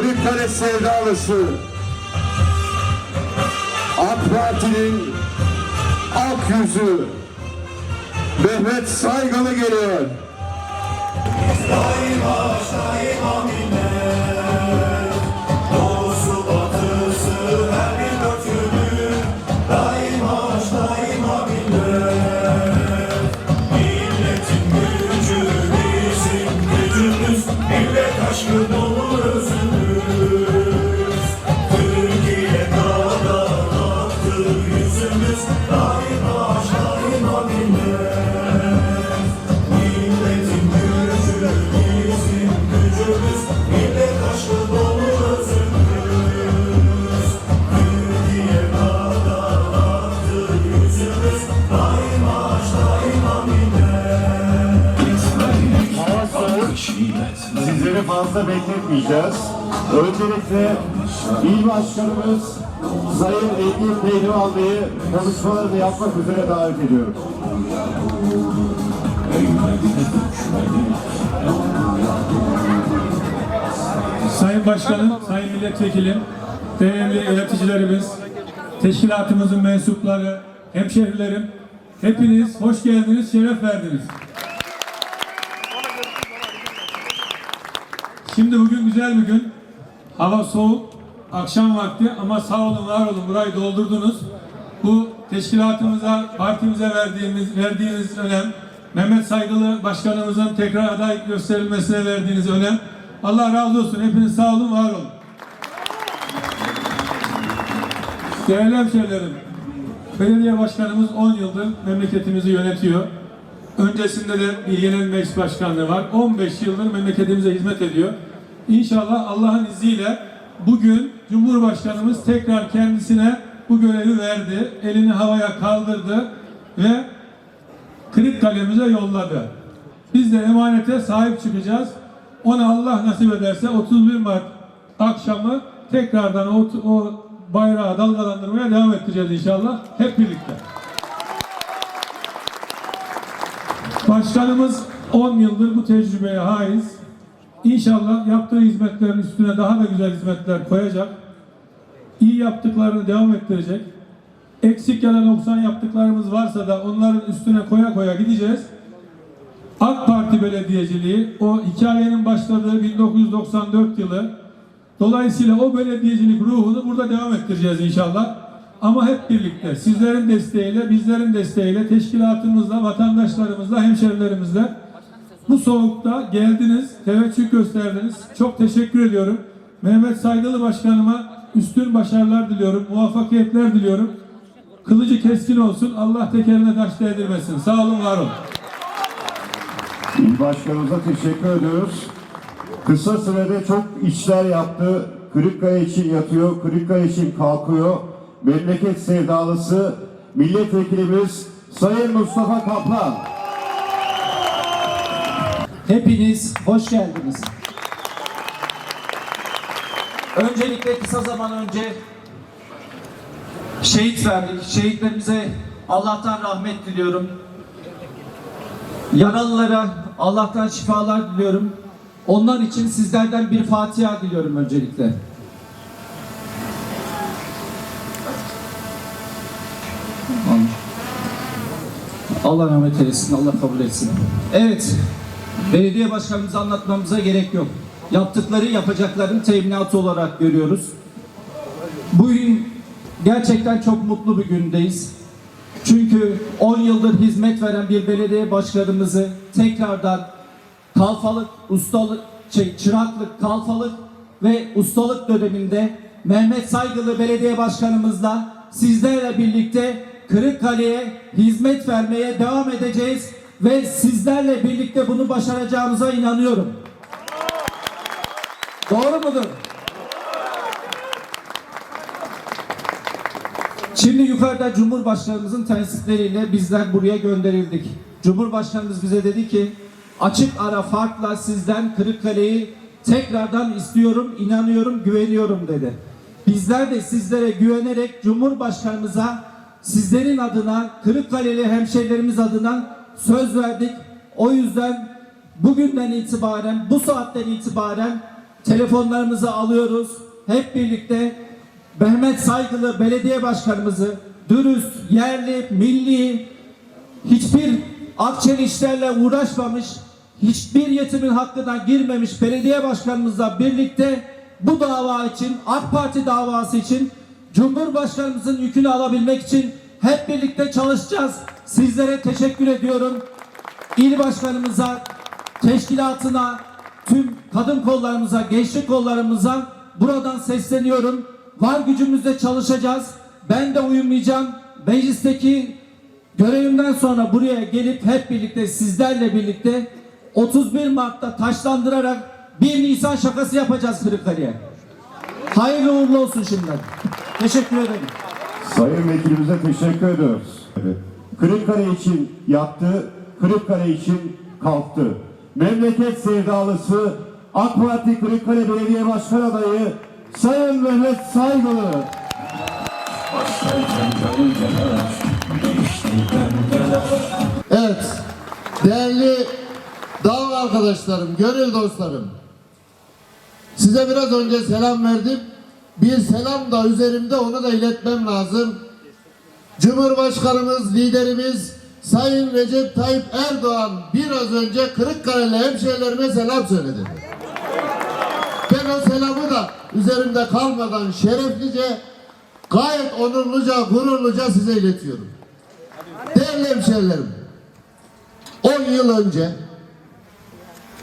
Kırıkkale sevdalısı AK Parti'nin ak yüzü Mehmet Saygalı geliyor. Doğusu fazla bekletmeyeceğiz. Öncelikle il başkanımız Sayın Engin Pehlivan Bey'i konuşmalarını yapmak üzere davet ediyorum. Sayın Başkanım, Sayın Milletvekilim, değerli yöneticilerimiz, teşkilatımızın mensupları, hemşehrilerim, hepiniz hoş geldiniz, şeref verdiniz. Şimdi bugün güzel bir gün. Hava soğuk, akşam vakti ama sağ olun, var olun, burayı doldurdunuz. Bu teşkilatımıza, partimize verdiğimiz, verdiğiniz önem, Mehmet Saygılı Başkanımızın tekrar aday gösterilmesine verdiğiniz önem. Allah razı olsun. Hepiniz sağ olun, var olun. Değerli hemşehrilerim, belediye başkanımız 10 yıldır memleketimizi yönetiyor. Öncesinde de bir genel başkanlığı var. 15 yıldır memleketimize hizmet ediyor. İnşallah Allah'ın izniyle bugün Cumhurbaşkanımız tekrar kendisine bu görevi verdi. Elini havaya kaldırdı ve Kırıkkale'mize yolladı. Biz de emanete sahip çıkacağız. Ona Allah nasip ederse 31 Mart akşamı tekrardan o, o bayrağı dalgalandırmaya devam edeceğiz inşallah. Hep birlikte. Başkanımız 10 yıldır bu tecrübeye haiz. İnşallah yaptığı hizmetlerin üstüne daha da güzel hizmetler koyacak. İyi yaptıklarını devam ettirecek. Eksik ya da noksan yaptıklarımız varsa da onların üstüne koya koya gideceğiz. AK Parti belediyeciliği o hikayenin başladığı 1994 yılı. Dolayısıyla o belediyecilik ruhunu burada devam ettireceğiz inşallah. Ama hep birlikte sizlerin desteğiyle, bizlerin desteğiyle, teşkilatımızla, vatandaşlarımızla, hemşerilerimizle bu soğukta geldiniz, teveccüh gösterdiniz. Çok teşekkür ediyorum. Mehmet Saygılı Başkanıma üstün başarılar diliyorum, muvaffakiyetler diliyorum. Kılıcı keskin olsun, Allah tekerine taş değdirmesin. Sağ olun, var olun. Başkanımıza teşekkür ediyoruz. Kısa sürede çok işler yaptı. Kırıkkale için yatıyor, Kırıkkale için kalkıyor. Memleket sevdalısı milletvekilimiz Sayın Mustafa Kaplan. Hepiniz hoş geldiniz. Öncelikle kısa zaman önce şehit verdik. Şehitlerimize Allah'tan rahmet diliyorum. Yaralılara Allah'tan şifalar diliyorum. Onlar için sizlerden bir Fatiha diliyorum öncelikle. Allah rahmet eylesin, Allah kabul etsin. Evet, belediye başkanımızı anlatmamıza gerek yok. Yaptıkları yapacakların teminatı olarak görüyoruz. Bugün gerçekten çok mutlu bir gündeyiz. Çünkü 10 yıldır hizmet veren bir belediye başkanımızı tekrardan kalfalık, ustalık, şey, çıraklık, kalfalık ve ustalık döneminde Mehmet Saygılı Belediye Başkanımızla sizlerle birlikte Kırıkkale'ye hizmet vermeye devam edeceğiz ve sizlerle birlikte bunu başaracağımıza inanıyorum. Doğru mudur? Şimdi yukarıda Cumhurbaşkanımızın tensipleriyle bizler buraya gönderildik. Cumhurbaşkanımız bize dedi ki açık ara farkla sizden Kırıkkale'yi tekrardan istiyorum, inanıyorum, güveniyorum dedi. Bizler de sizlere güvenerek Cumhurbaşkanımıza sizlerin adına, Kırıkkaleli hemşehrilerimiz adına söz verdik. O yüzden bugünden itibaren, bu saatten itibaren telefonlarımızı alıyoruz. Hep birlikte Mehmet Saygılı belediye başkanımızı dürüst, yerli, milli, hiçbir akçeli işlerle uğraşmamış, hiçbir yetimin hakkına girmemiş belediye başkanımızla birlikte bu dava için, AK Parti davası için, Cumhurbaşkanımızın yükünü alabilmek için hep birlikte çalışacağız. Sizlere teşekkür ediyorum. İl başkanımıza, teşkilatına, tüm kadın kollarımıza, gençlik kollarımıza buradan sesleniyorum. Var gücümüzle çalışacağız. Ben de uyumayacağım. Meclisteki görevimden sonra buraya gelip hep birlikte sizlerle birlikte 31 Mart'ta taşlandırarak 1 Nisan şakası yapacağız Kırıkkale'ye. Hayırlı uğurlu olsun şimdiden. Teşekkür ederim. Sayın Vekilimize teşekkür ediyoruz. Kırıkkale için yattı, Kırıkkale için kalktı. Memleket sevdalısı AK Parti Kırıkkale Belediye Başkan Adayı Sayın Mehmet Saygılı. Evet, değerli dava arkadaşlarım, gönül dostlarım. Size biraz önce selam verdim. Bir selam da üzerimde onu da iletmem lazım. Cumhurbaşkanımız, liderimiz Sayın Recep Tayyip Erdoğan biraz önce Kırıkkale'li hemşehrilerime selam söyledi. Ben o selamı da üzerimde kalmadan şereflice, gayet onurluca, gururluca size iletiyorum. Değerli hemşehrilerim, 10 yıl önce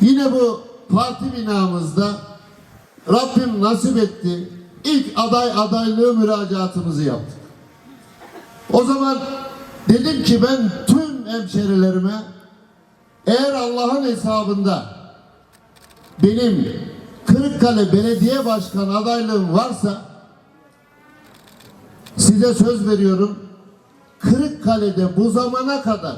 yine bu parti binamızda Rabbim nasip etti. İlk aday adaylığı müracaatımızı yaptık. O zaman dedim ki ben tüm hemşerilerime eğer Allah'ın hesabında benim Kırıkkale Belediye Başkanı adaylığım varsa size söz veriyorum Kırıkkale'de bu zamana kadar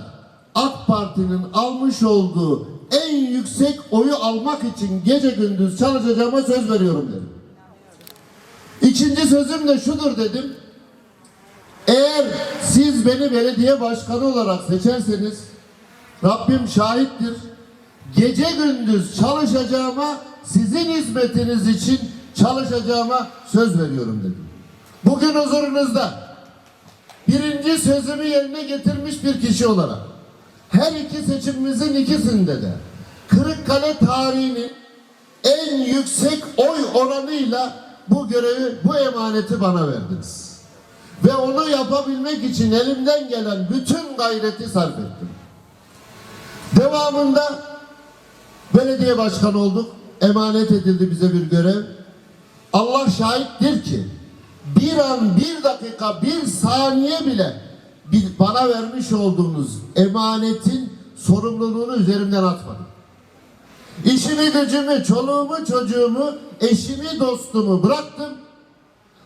AK Parti'nin almış olduğu en yüksek oyu almak için gece gündüz çalışacağıma söz veriyorum dedim. İkinci sözüm de şudur dedim. Eğer siz beni belediye başkanı olarak seçerseniz Rabbim şahittir. Gece gündüz çalışacağıma sizin hizmetiniz için çalışacağıma söz veriyorum dedim. Bugün huzurunuzda birinci sözümü yerine getirmiş bir kişi olarak her iki seçimimizin ikisinde de Kırıkkale tarihinin en yüksek oy oranıyla bu görevi, bu emaneti bana verdiniz. Ve onu yapabilmek için elimden gelen bütün gayreti sarf ettim. Devamında belediye başkanı olduk. Emanet edildi bize bir görev. Allah şahittir ki bir an, bir dakika, bir saniye bile bana vermiş olduğunuz emanetin sorumluluğunu üzerimden atmadım. İşimi, gücümü, çoluğumu, çocuğumu, eşimi, dostumu bıraktım.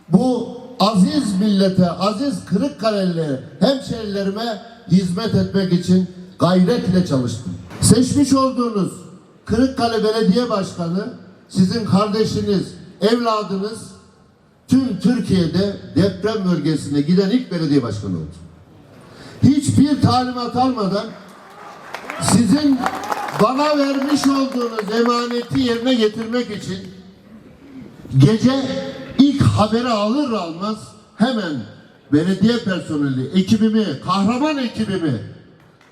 Bu aziz millete, aziz Kırıkkaleli hemşerilerime hizmet etmek için gayretle çalıştım. Seçmiş olduğunuz Kırıkkale Belediye Başkanı sizin kardeşiniz, evladınız tüm Türkiye'de deprem bölgesine giden ilk belediye başkanı oldu. Hiçbir talimat almadan sizin bana vermiş olduğunuz emaneti yerine getirmek için gece ilk haberi alır almaz hemen belediye personeli, ekibimi, kahraman ekibimi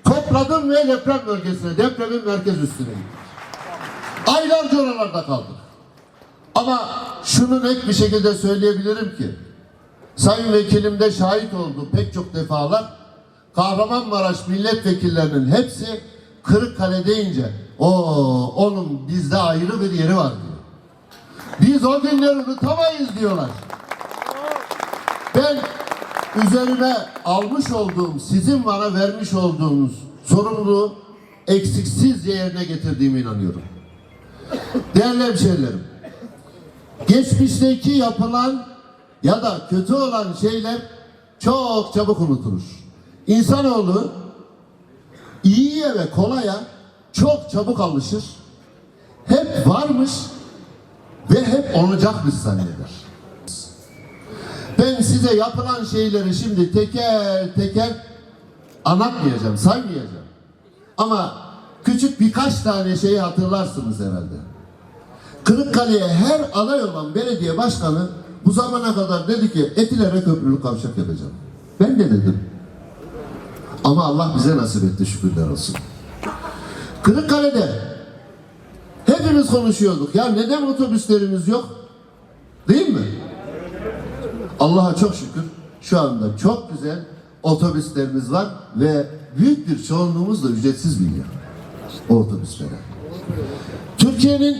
topladım ve deprem bölgesine, depremin merkez üstüne. Aylarca oralarda kaldık. Ama şunu net bir şekilde söyleyebilirim ki Sayın Vekilim de şahit oldu pek çok defalar. Kahramanmaraş milletvekillerinin hepsi Kırıkkale deyince o onun bizde ayrı bir yeri var diyor. Biz o günleri unutamayız diyorlar. Ben üzerime almış olduğum, sizin bana vermiş olduğunuz sorumluluğu eksiksiz yerine getirdiğime inanıyorum. Değerli hemşehrilerim, geçmişteki yapılan ya da kötü olan şeyler çok çabuk unutulur. İnsanoğlu iyiye ve kolaya çok çabuk alışır. Hep varmış ve hep olacakmış zanneder. Ben size yapılan şeyleri şimdi teker teker anlatmayacağım, saymayacağım. Ama küçük birkaç tane şeyi hatırlarsınız herhalde. Kırıkkale'ye her aday olan belediye başkanı bu zamana kadar dedi ki Etiler'e köprülü kavşak yapacağım. Ben de dedim. Ama Allah bize nasip etti şükürler olsun. Kırıkkale'de hepimiz konuşuyorduk. Ya neden otobüslerimiz yok? Değil mi? Allah'a çok şükür şu anda çok güzel otobüslerimiz var ve büyük bir çoğunluğumuz da ücretsiz biniyor o otobüslere. Türkiye'nin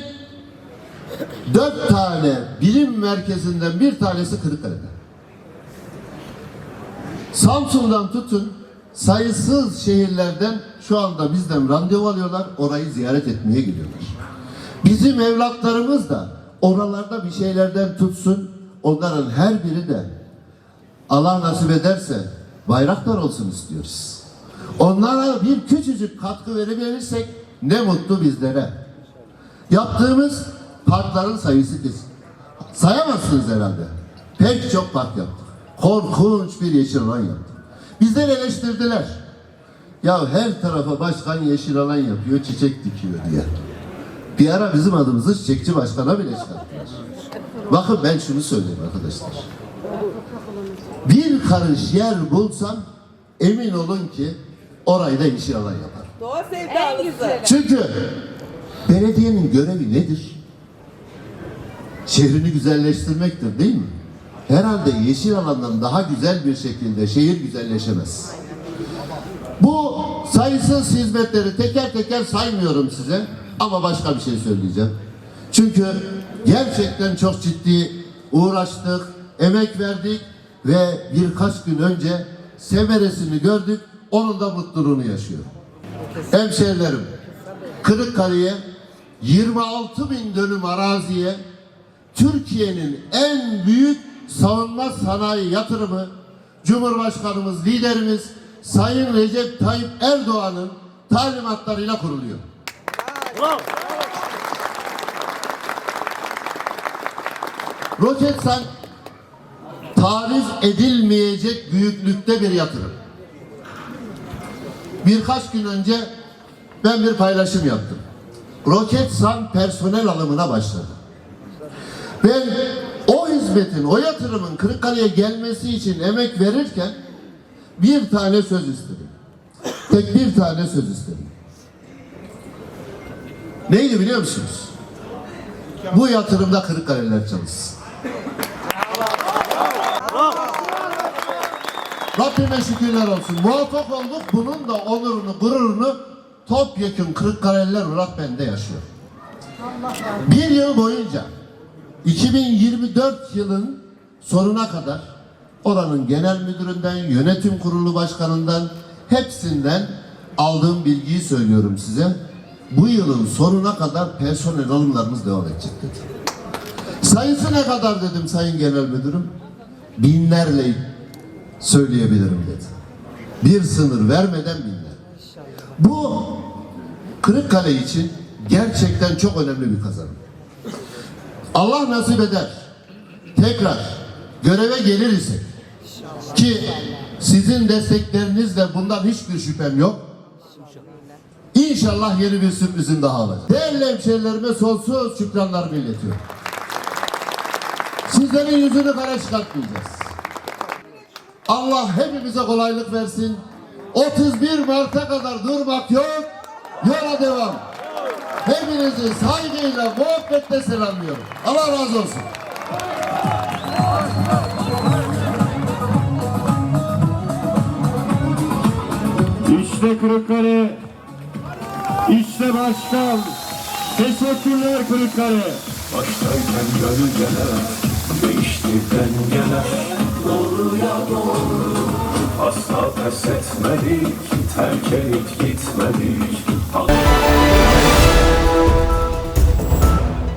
dört tane bilim merkezinden bir tanesi Kırıkkale'de. Samsun'dan tutun sayısız şehirlerden şu anda bizden randevu alıyorlar, orayı ziyaret etmeye gidiyorlar. Bizim evlatlarımız da oralarda bir şeylerden tutsun, onların her biri de Allah nasip ederse bayraktar olsun istiyoruz. Onlara bir küçücük katkı verebilirsek ne mutlu bizlere. Yaptığımız parkların sayısı kesin. Sayamazsınız herhalde. Pek çok park yaptık. Korkunç bir yeşil alan yaptık. Bizleri eleştirdiler. Ya her tarafa başkan yeşil alan yapıyor, çiçek dikiyor diye. Bir ara bizim adımızı çiçekçi başkana bile çıkarttılar. Bakın ben şunu söyleyeyim arkadaşlar. Bir karış yer bulsam emin olun ki orayı da yeşil alan yapar. Doğa sevdalısı. Çünkü belediyenin görevi nedir? Şehrini güzelleştirmektir değil mi? Herhalde yeşil alandan daha güzel bir şekilde şehir güzelleşemez. Bu sayısız hizmetleri teker teker saymıyorum size ama başka bir şey söyleyeceğim. Çünkü gerçekten çok ciddi uğraştık, emek verdik ve birkaç gün önce semeresini gördük, onun da mutluluğunu yaşıyorum. Hemşehrilerim, Kırıkkale'ye 26 bin dönüm araziye Türkiye'nin en büyük savunma sanayi yatırımı Cumhurbaşkanımız, liderimiz Sayın Recep Tayyip Erdoğan'ın talimatlarıyla kuruluyor. Roketsan tarif edilmeyecek büyüklükte bir yatırım. Birkaç gün önce ben bir paylaşım yaptım. Roketsan personel alımına başladı. Ben hizmetin, o yatırımın Kırıkkale'ye gelmesi için emek verirken bir tane söz istedim. Tek bir tane söz istedim. Neydi biliyor musunuz? Bu yatırımda Kırıkkale'ler çalışsın. Rabbime şükürler olsun. Muvaffak olduk. Bunun da onurunu, gururunu topyekun Kırıkkaleliler olarak bende yaşıyor. Bir yıl boyunca 2024 yılın sonuna kadar oranın genel müdüründen, yönetim kurulu başkanından hepsinden aldığım bilgiyi söylüyorum size. Bu yılın sonuna kadar personel alımlarımız devam edecek dedi. Sayısı ne kadar dedim sayın genel müdürüm? Binlerle söyleyebilirim dedi. Bir sınır vermeden binler. Bu Kırıkkale için gerçekten çok önemli bir kazanım. Allah nasip eder. Tekrar göreve gelir isek ki sizin desteklerinizle bundan hiçbir şüphem yok. İnşallah yeni bir sürprizim daha olacak. Değerli hemşehrilerime sonsuz şükranlarımı iletiyorum. Sizlerin yüzünü kara çıkartmayacağız. Allah hepimize kolaylık versin. 31 Mart'a kadar durmak yok. Yola devam. Hepinizi saygıyla, muhabbetle selamlıyorum. Allah razı olsun. İşte Kırıkkale, işte başkan. Teşekkürler Kırıkkale. Baştayken gölgeler Değişti dengeler Doğruya doğru Asla pes etmedik Terk edip gitmedik